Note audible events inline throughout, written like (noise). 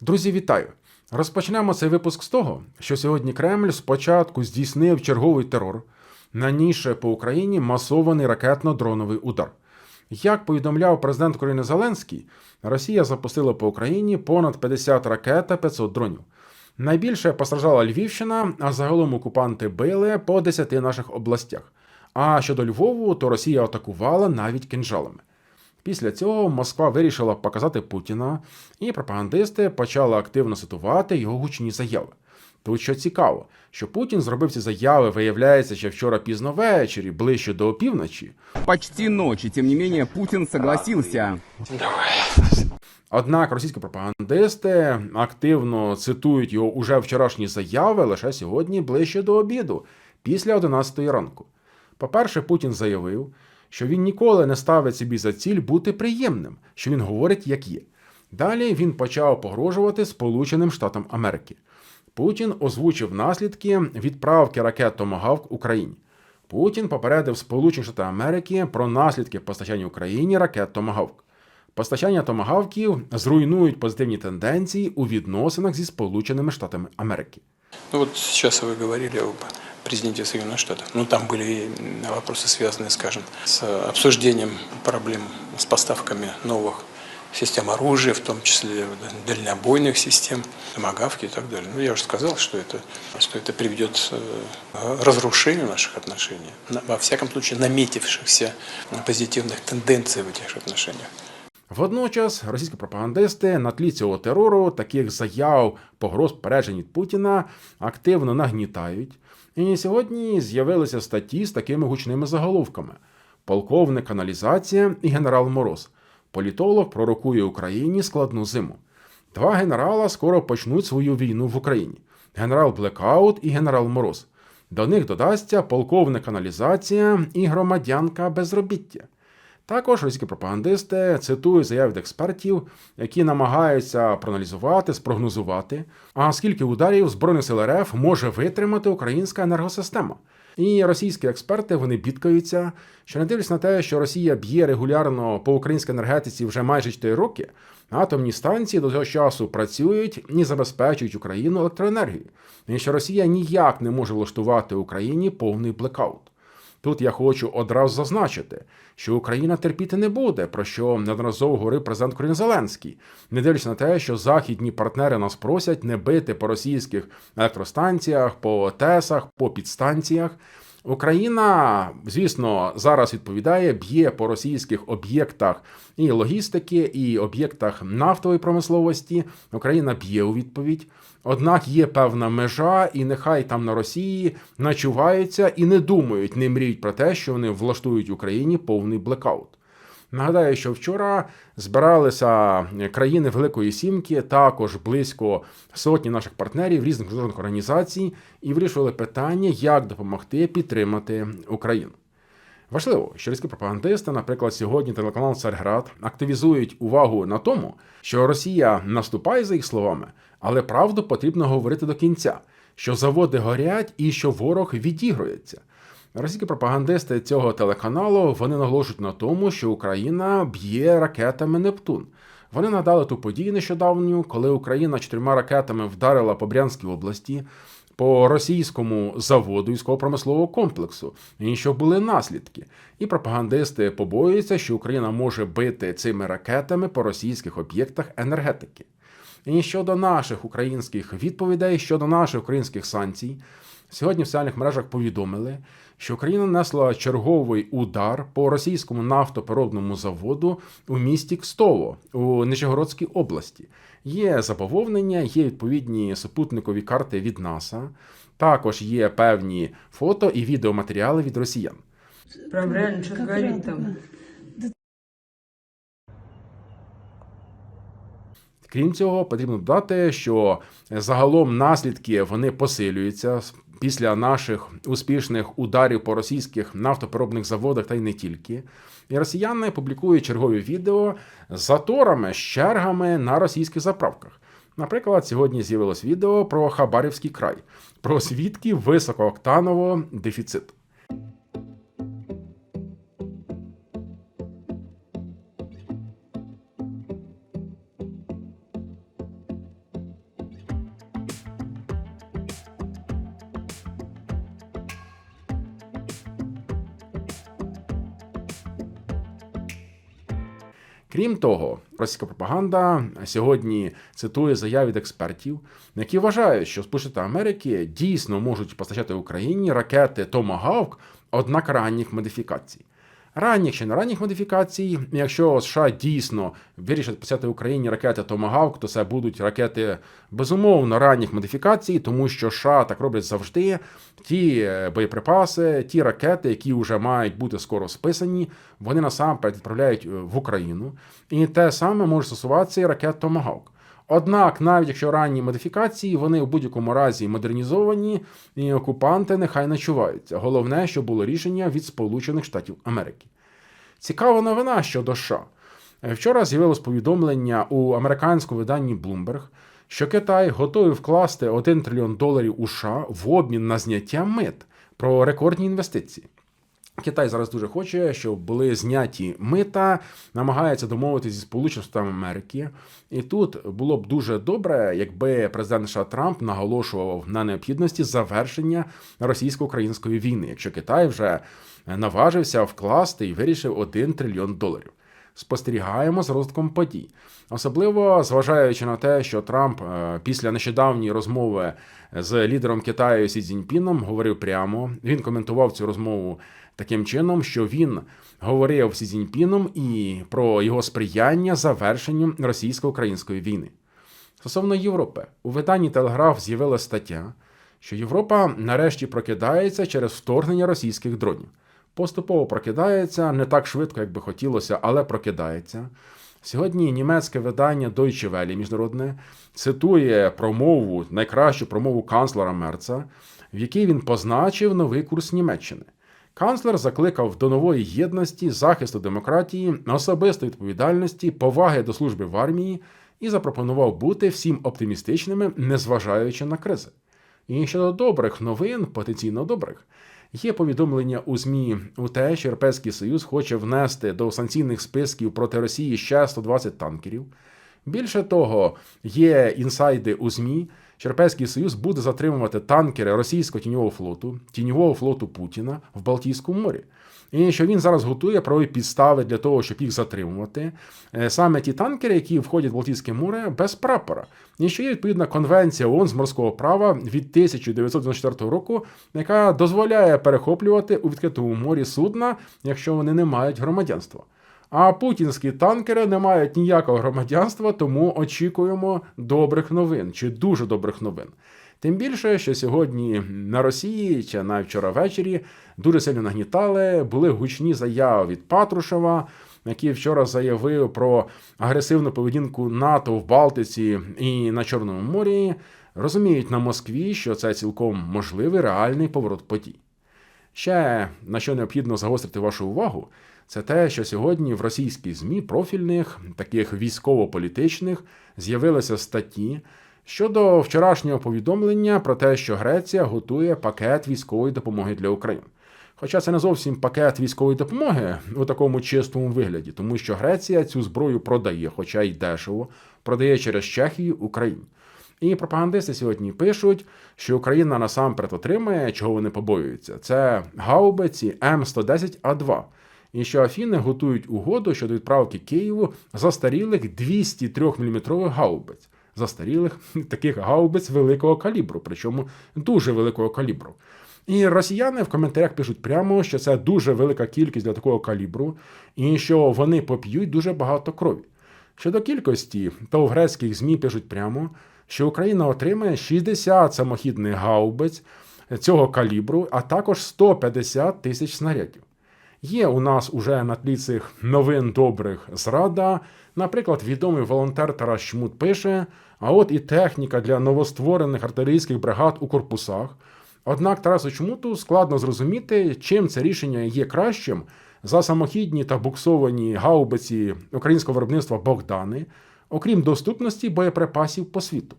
Друзі, вітаю! Розпочнемо цей випуск з того, що сьогодні Кремль спочатку здійснив черговий терор, нанісши по Україні масований ракетно-дроновий удар. Як повідомляв президент України Зеленський, Росія запустила по Україні понад 50 ракет та 500 дронів. Найбільше постраждала Львівщина, а загалом окупанти били по 10 наших областях. А щодо Львову, то Росія атакувала навіть кинжалами. Після цього Москва вирішила показати Путіна, і пропагандисти почали активно цитувати його гучні заяви. Тут що цікаво, що Путін зробив ці заяви, виявляється, ще вчора пізно ввечері, ближче до опівночі. Почти ночь, и тем не менее Путин согласился. Однак російські пропагандисти активно цитують його уже вчорашні заяви лише сьогодні ближче до обіду, після 11 ранку. По-перше, Путін заявив, що він ніколи не ставить собі за ціль бути приємним, що він говорить як є. Далі він почав погрожувати Сполученим Штатам Америки. Путін озвучив наслідки відправки ракет Томагавк Україні. Путін попередив Сполучені Штати Америки про наслідки постачання Україні ракет Томагавк. Постачання томагавків зруйнують позитивні тенденції у відносинах зі Сполученими Штатами Америки. Ну вот сейчас вы говорили об президенте Соединенных Штатов. Ну там были вопросы, связанные, скажем, с обсуждением проблем с поставками новых систем оружия, в том числе дальнобойных систем, томагавки и так далее. Ну, я уже сказал, что это, что это приведет э, к разрушению наших отношений, во всяком случае наметившихся позитивных тенденций в этих отношениях. Водночас російські пропагандисти на тлі цього терору, таких заяв, погроз попереджень від Путіна активно нагнітають. І сьогодні з'явилися статті з такими гучними заголовками: полковник каналізація і генерал Мороз. Політолог пророкує Україні складну зиму. Два генерала скоро почнуть свою війну в Україні: генерал Блекаут і генерал Мороз. До них додасться полковник каналізація і громадянка безробіття. Також російські пропагандисти цитують заяви від експертів, які намагаються проаналізувати, спрогнозувати, а скільки ударів Збройних сил РФ може витримати українська енергосистема. І російські експерти вони бідкаються, що не дивлячись на те, що Росія б'є регулярно по українській енергетиці вже майже 4 роки, атомні станції до цього часу працюють і забезпечують Україну електроенергією, і що Росія ніяк не може влаштувати Україні повний блекаут. Тут я хочу одразу зазначити, що Україна терпіти не буде, про що неодноразово говорив президент України Зеленський, не дивлячись на те, що західні партнери нас просять не бити по російських електростанціях, по ТЕСах, по підстанціях. Україна, звісно, зараз відповідає, б'є по російських об'єктах і логістики, і об'єктах нафтової промисловості. Україна б'є у відповідь. Однак є певна межа, і нехай там на Росії начуваються і не думають, не мріють про те, що вони влаштують Україні повний блекаут. Нагадаю, що вчора збиралися країни Великої Сімки, також близько сотні наших партнерів різних міжнародних організацій, і вирішували питання, як допомогти підтримати Україну. Важливо, що різкі пропагандисти, наприклад, сьогодні телеканал Царград активізують увагу на тому, що Росія наступає за їх словами, але правду потрібно говорити до кінця, що заводи горять і що ворог відігрується. Російські пропагандисти цього телеканалу вони наголошують на тому, що Україна б'є ракетами Нептун. Вони надали ту подію нещодавню, коли Україна чотирма ракетами вдарила по Брянській області, по російському заводу військово-промислового комплексу, і що були наслідки. І пропагандисти побоюються, що Україна може бити цими ракетами по російських об'єктах енергетики. І щодо наших українських відповідей, щодо наших українських санкцій, сьогодні в соціальних мережах повідомили, що Україна нанесла черговий удар по російському нафтопереробному заводу у місті Кстово у Нижегородській області. Є заповнення, є відповідні супутникові карти від НАСА. Також є певні фото і відеоматеріали від росіян. Рядом. там. Крім цього, потрібно додати, що загалом наслідки вони посилюються після наших успішних ударів по російських нафтопереробних заводах та й не тільки. І росіяни публікують чергові відео з заторами, з чергами на російських заправках. Наприклад, сьогодні з'явилось відео про Хабарівський край, про свідків високооктанового дефіциту. Крім того, російська пропаганда сьогодні цитує заяви від експертів, які вважають, що Сполучені Америки дійсно можуть постачати Україні ракети Томагавк, однак ранніх модифікацій. Ранніх чи не ранніх модифікацій, якщо США дійсно вирішать постачати Україні ракети Томагавк, то це будуть ракети безумовно ранніх модифікацій, тому що США так роблять завжди. Ті е, боєприпаси, ті ракети, які вже мають бути скоро списані, вони насамперед відправляють е, в Україну. І те саме може стосуватися і ракет Томагавк. Однак, навіть якщо ранні модифікації, вони в будь-якому разі модернізовані, і окупанти нехай начуваються. Головне, що було рішення від Сполучених Штатів Америки. Цікава новина щодо США. Вчора з'явилось повідомлення у американському виданні Bloomberg, що Китай готовий вкласти 1 трильйон доларів у США в обмін на зняття мит про рекордні інвестиції. Китай зараз дуже хоче, щоб були зняті мита, намагається домовитися зі Сполученими Штатами Америки. І тут було б дуже добре, якби президент США Трамп наголошував на необхідності завершення російсько-української війни, якщо Китай вже наважився вкласти і вирішив 1 трильйон доларів. Спостерігаємо з розвитком подій, особливо зважаючи на те, що Трамп е, після нещодавньої розмови з лідером Китаю Сі Цзіньпіном говорив прямо. Він коментував цю розмову таким чином, що він говорив з Сі Цзіньпіном і про його сприяння завершенню російсько-української війни. Стосовно Європи, у виданні Телеграф з'явилася стаття, що Європа нарешті прокидається через вторгнення російських дронів. Поступово прокидається не так швидко, як би хотілося, але прокидається. Сьогодні німецьке видання Deutsche Welle міжнародне цитує промову, найкращу промову канцлера Мерца, в якій він позначив новий курс Німеччини. Канцлер закликав до нової єдності, захисту демократії, особистої відповідальності, поваги до служби в армії і запропонував бути всім оптимістичними, незважаючи на кризи. І щодо добрих новин, потенційно добрих, є повідомлення у ЗМІ у те, що Європейський Союз хоче внести до санкційних списків проти Росії ще 120 танкерів. Більше того, є інсайди у ЗМІ, що Європейський Союз буде затримувати танкери російського тіньового флоту, тіньового флоту Путіна в Балтійському морі. І що він зараз готує правові підстави для того, щоб їх затримувати. Е, Саме ті танкери, які входять в Балтійське море без прапора. І що є відповідна конвенція ООН з морського права від 1994 року, яка дозволяє перехоплювати у відкритому морі судна, якщо вони не мають громадянства. А путінські танкери не мають ніякого громадянства, тому очікуємо добрих новин чи дуже добрих новин. Тим більше, що сьогодні на Росії чи навіть вчора ввечері дуже сильно нагнітали, були гучні заяви від Патрушева, який вчора заявив про агресивну поведінку НАТО в Балтиці і на Чорному морі. Розуміють на Москві, що це цілком можливий реальний поворот подій. Ще на що необхідно загострити вашу увагу, це те, що сьогодні в російській ЗМІ профільних, таких військово-політичних, з'явилися статті щодо вчорашнього повідомлення про те, що Греція готує пакет військової допомоги для України. Хоча це не зовсім пакет військової допомоги у такому чистому вигляді, тому що Греція цю зброю продає, хоча й дешево, продає через Чехію Україні. І пропагандисти сьогодні пишуть, що Україна насамперед отримає, чого вони побоюються. Це гаубиці М110А2. І що Афіни готують угоду щодо відправки Києву застарілих 203 мм гаубиць. Застарілих (laughs) таких гаубиць великого калібру, причому дуже великого калібру. І росіяни в коментарях пишуть прямо, що це дуже велика кількість для такого калібру, і що вони поп'ють дуже багато крові. Щодо кількості, то в грецьких ЗМІ пишуть прямо, що Україна отримає 60 самохідних гаубиць цього калібру, а також 150 тисяч снарядів. Є у нас уже на тлі цих новин добрих зрада. Наприклад, відомий волонтер Тарас Чмут пише: а от і техніка для новостворених артилерійських бригад у корпусах. Однак Тарасу Чмуту складно зрозуміти, чим це рішення є кращим за самохідні та буксовані гаубиці українського виробництва Богдани, окрім доступності боєприпасів по світу.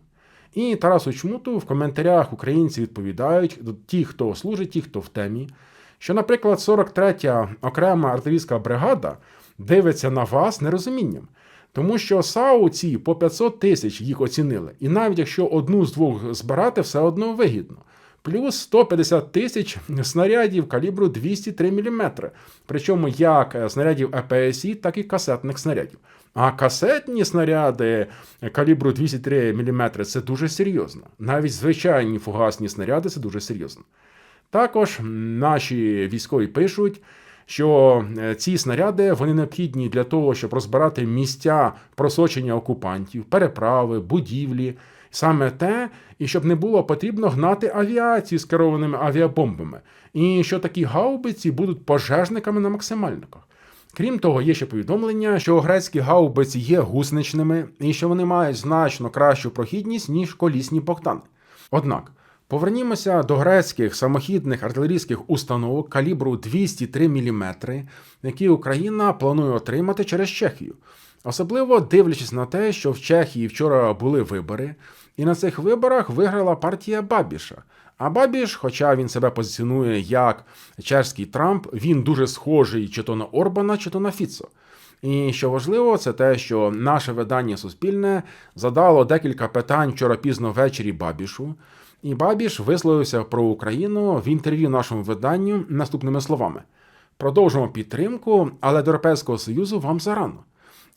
І Тарасу Чмуту в коментарях українці відповідають ті, хто служить, ті, хто в темі, що, наприклад, 43-я окрема артилерійська бригада дивиться на вас нерозумінням. Тому що САУ ці по 500 тисяч їх оцінили. І навіть якщо одну з двох збирати, все одно вигідно. плюс 150 тисяч снарядів калібру 203 мм. Причому як е, снарядів ЕПСІ, так і касетних снарядів. А касетні снаряди калібру 203 мм це дуже серйозно. Навіть звичайні фугасні снаряди це дуже серйозно. Також наші військові пишуть, що е, ці снаряди вони необхідні для того, щоб розбирати місця просочення окупантів, переправи, будівлі, саме те, і щоб не було потрібно гнати авіацію з керованими авіабомбами, і що такі гаубиці будуть пожежниками на максимальниках. Крім того, є ще повідомлення, що грецькі гаубиці є гусничними і що вони мають значно кращу прохідність, ніж колісні Богдани. Однак, повернімося до грецьких самохідних артилерійських установок калібру 203 мм, які Україна планує отримати через Чехію. Особливо дивлячись на те, що в Чехії вчора були вибори, і на цих виборах виграла партія Бабіша. А Бабіш, хоча він себе позиціонує як чешський Трамп, він дуже схожий чи то на Орбана, чи то на Фіцо. І що важливо, це те, що наше видання Суспільне задало декілька питань вчора пізно ввечері Бабішу. І Бабіш висловився про Україну в інтерв'ю нашому виданню наступними словами: продовжимо підтримку, але до Європейського Союзу вам зарано.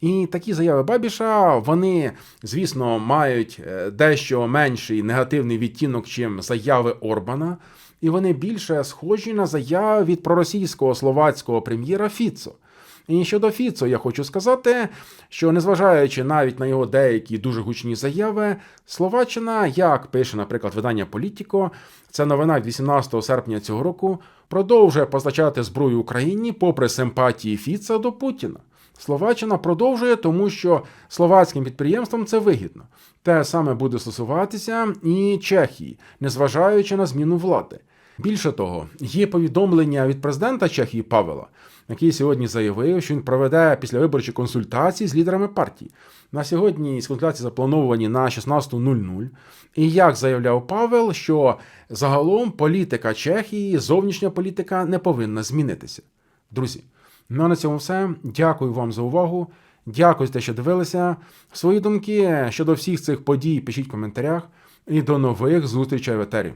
І такі заяви Бабіша, вони, звісно, мають е, дещо менший негативний відтінок, чим заяви Орбана, і вони більше схожі на заяви від проросійського словацького прем'єра Фіцо. І щодо Фіцо, я хочу сказати, що незважаючи навіть на його деякі дуже гучні заяви, Словаччина, як пише, наприклад, видання Політіко, це новина від 18 серпня цього року, продовжує постачати зброю Україні попри симпатії Фіца до Путіна. Словаччина продовжує, тому що словацьким підприємствам це вигідно. Те саме буде стосуватися і Чехії, незважаючи на зміну влади. Більше того, є повідомлення від президента Чехії Павела, який сьогодні заявив, що він проведе післявиборчі консультації з лідерами партії. На сьогодні консультації заплановані на 16.00. І як заявляв Павел, що загалом політика Чехії, зовнішня політика не повинна змінитися. Друзі, ну а на цьому все. Дякую вам за увагу. Дякую за те, що дивилися. Свої думки щодо всіх цих подій пишіть в коментарях. І до нових зустрічей в етері.